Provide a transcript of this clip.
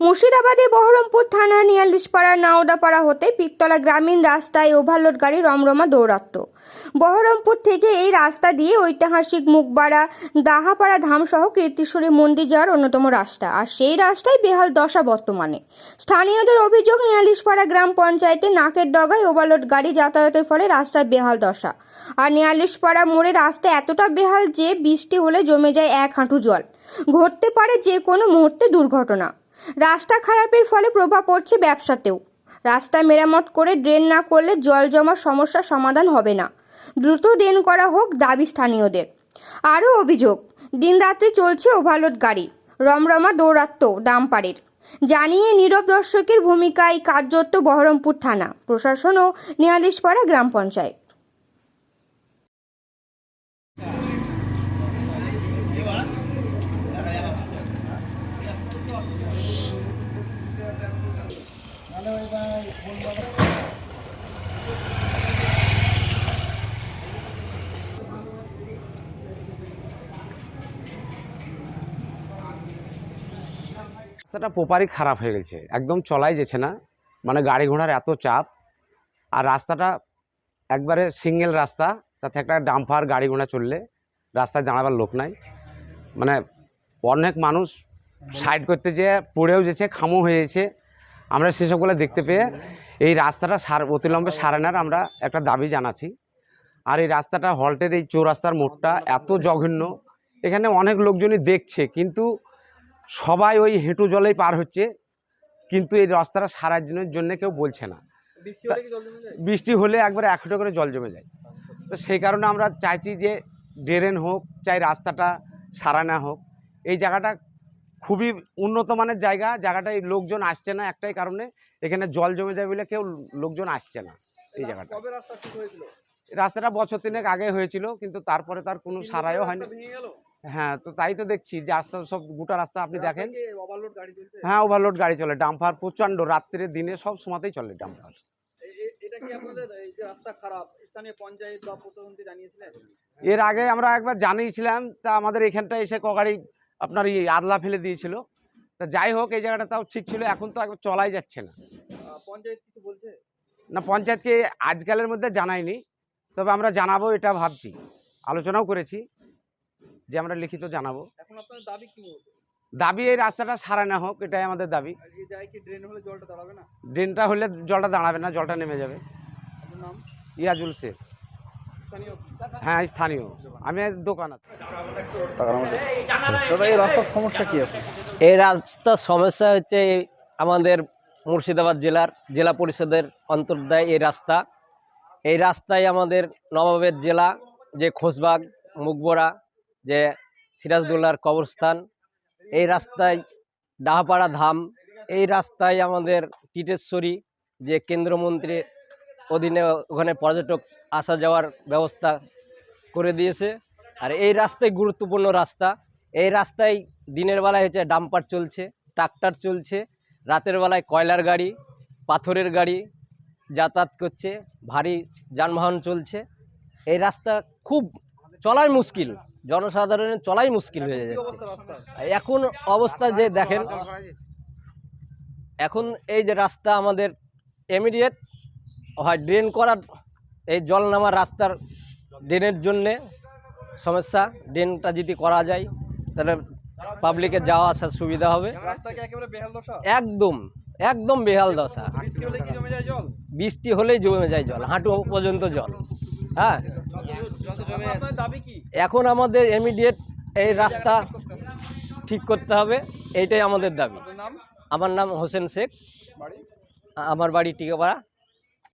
মুর্শিদাবাদে বহরমপুর থানা নিয়ালিশপাড়া নাওদাপাড়া হতে পিত্তলা গ্রামীণ রাস্তায় ওভারলোড গাড়ি রমরমা দৌরাত্ম বহরমপুর থেকে এই রাস্তা দিয়ে ঐতিহাসিক মুখবাড়া, দাহাপাড়া ধামসহ কীর্তিশ্বরী মন্দির যাওয়ার অন্যতম রাস্তা। আর সেই রাস্তায় বেহাল দশা বর্তমানে। স্থানীয়দের অভিযোগ নিয়ালিশপাড়া গ্রাম পঞ্চায়েতে নাকের ডগায় ওভারলোড গাড়ি যাতায়াতের ফলে রাস্তার বেহাল দশা। আর নিয়ালিশপাড়া মোড়ে রাস্তা এতটা বেহাল যে বৃষ্টি হলে জমে যায় এক হাঁটু জল। ঘটতে পারে যে কোনো মুহূর্তে দুর্ঘটনা। রাস্তা খারাপের ফলে প্রভাব পড়ছে ব্যবসাতেও। রাস্তা মেরামত করে ড্রেন না করলে জল জমার সমস্যার সমাধান হবে না। দ্রুত ড্রেন করা হোক দাবি স্থানীয়দের। আরও অভিযোগ, দিনরাত্রি চলছে ওভারলোড গাড়ি, রমরমা দৌরাত্ম ডাম্পারের। জানিয়ে নীরব দর্শকের ভূমিকায় কার্যত বহরমপুর থানা, প্রশাসন ও নিয়ালিশপাড়া গ্রাম পঞ্চায়েত। রাস্তাটা প্রপারই খারাপ হয়ে গেছে। একদম চলাই যেছে না। মানে গাড়ি ঘোড়ার এত চাপ। আর রাস্তাটা একবারে সিঙ্গেল রাস্তা, তাতে একটা ডাম্পার গাড়ি ঘোড়া চললে রাস্তায় দাঁড়াবার লোক নাই। মানে অনেক মানুষ সাইড করতে যেয়ে পড়েও যেছে, খামো হয়ে গেছে। আমরা সেসবগুলো দেখতে পেয়ে এই রাস্তাটা সার, অতিলম্বে সারানোর আমরা একটা দাবি জানাচ্ছি। আর এই রাস্তাটা হল্টের এই চৌরাস্তার মোড়টা এত জঘন্য। এখানে অনেক লোকজনই দেখছে, কিন্তু সবাই ওই হেঁটু জলেই পার হচ্ছে কিন্তু এই রাস্তাটা সারার জন্য জন্য কেউ বলছে না। বৃষ্টি হলে একবারে এক ফুটো করে জল জমে যায়। তো সেই কারণে আমরা চাইছি যে ড্রেন হোক চাই রাস্তাটা সারানো হোক। এই জায়গাটা খুবই উন্নত মানের জায়গা জায়গাটায় লোকজন আসছে না একটাই কারণে। এখানে জল জমে যায় বলে কেউ লোকজন আসছে না এই জায়গাটা রাস্তাটা বছর তিনেক আগে হয়েছিল কিন্তু তারপরে তার কোনো সারাইও হয়নি। হ্যাঁ তো তাই তো দেখছি যে রাস্তা সব গোটা রাস্তা আপনি দেখেন। ওভারলোড হ্যাঁ ওভারলোড গাড়ি চলে। ডাম্পার প্রচণ্ড রাত্রে দিনে সব সময়তেই চলে ডাম্পার। এর আগে আমরা একবার জানিয়েছিলাম তা আমাদের এখানটা এসে কগাড়ি আপনার এই আদলা ফেলে দিয়েছিল। তা যাই হোক এই জায়গাটা তাও ঠিক ছিল এখন তো একবার চলাই যাচ্ছে না। পঞ্চায়েত কিছু বলছে? না পঞ্চায়েতকে আজকালের মধ্যে জানাইনি তবে আমরা জানাব এটা ভাবছি। আলোচনাও করেছি। যে আমরা লিখিত জানাব। এখন দাবি কি দাবি এই রাস্তাটা সারা না হোক এটাই আমাদের দাবি। আর এই জায়গায় কি ড্রেন হলে জলটা দাঁড়াবে না? ড্রেনটা হলে জলটা দাঁড়াবে না জলটা নেমে যাবে। আপনার ইয়াজুল শেখ। হ্যাঁ স্থানীয়। আমি দোকান আছে। এই রাস্তার সমস্যা কি এই রাস্তার সমস্যা হচ্ছে এই আমাদের মুর্শিদাবাদ জেলার জেলা পরিষদের অন্তর্দায় এই রাস্তা। এই রাস্তায় আমাদের নবাবের জেলা যে খোসবাগ মুগবরা যে সিরাজদৌল্লার কবরস্থান, এই রাস্তায় ডাহাপাড়া ধাম, এই রাস্তায় আমাদের টিটেশ্বরী যে কেন্দ্রমন্ত্রীর অধীনে ওখানে পর্যটক আসা যাওয়ার ব্যবস্থা করে দিয়েছে। আর এই রাস্তায় গুরুত্বপূর্ণ রাস্তা। এই রাস্তায় দিনের বেলায় হচ্ছে ডাম্পার চলছে, ট্রাক্টর চলছে, রাতের বেলায় কয়লার গাড়ি, পাথরের গাড়ি যাতায়াত করছে, ভারী যানবাহন চলছে। এই রাস্তা খুব চলাই মুশকিল। জনসাধারণের চলাই মুশকিল হয়ে যাচ্ছে। এখন অবস্থা যে দেখেন এখন এই যে রাস্তা আমাদের ইমিডিয়েট হয় ড্রেন করার এই জল নামার রাস্তার ড্রেনের জন্যে সমস্যা। ড্রেনটা যদি করা যায় তাহলে পাবলিকের যাওয়া আসার সুবিধা হবে। একদম একদম বেহাল দশা। বৃষ্টি হলেই জমে যায় জল হাঁটু পর্যন্ত জল। হ্যাঁ এখন আমাদের ইমিডিয়েট এই রাস্তা ঠিক করতে হবে এইটাই আমাদের দাবি। আমার নাম হোসেন শেখ। আমার বাড়ি টিকাপাড়া।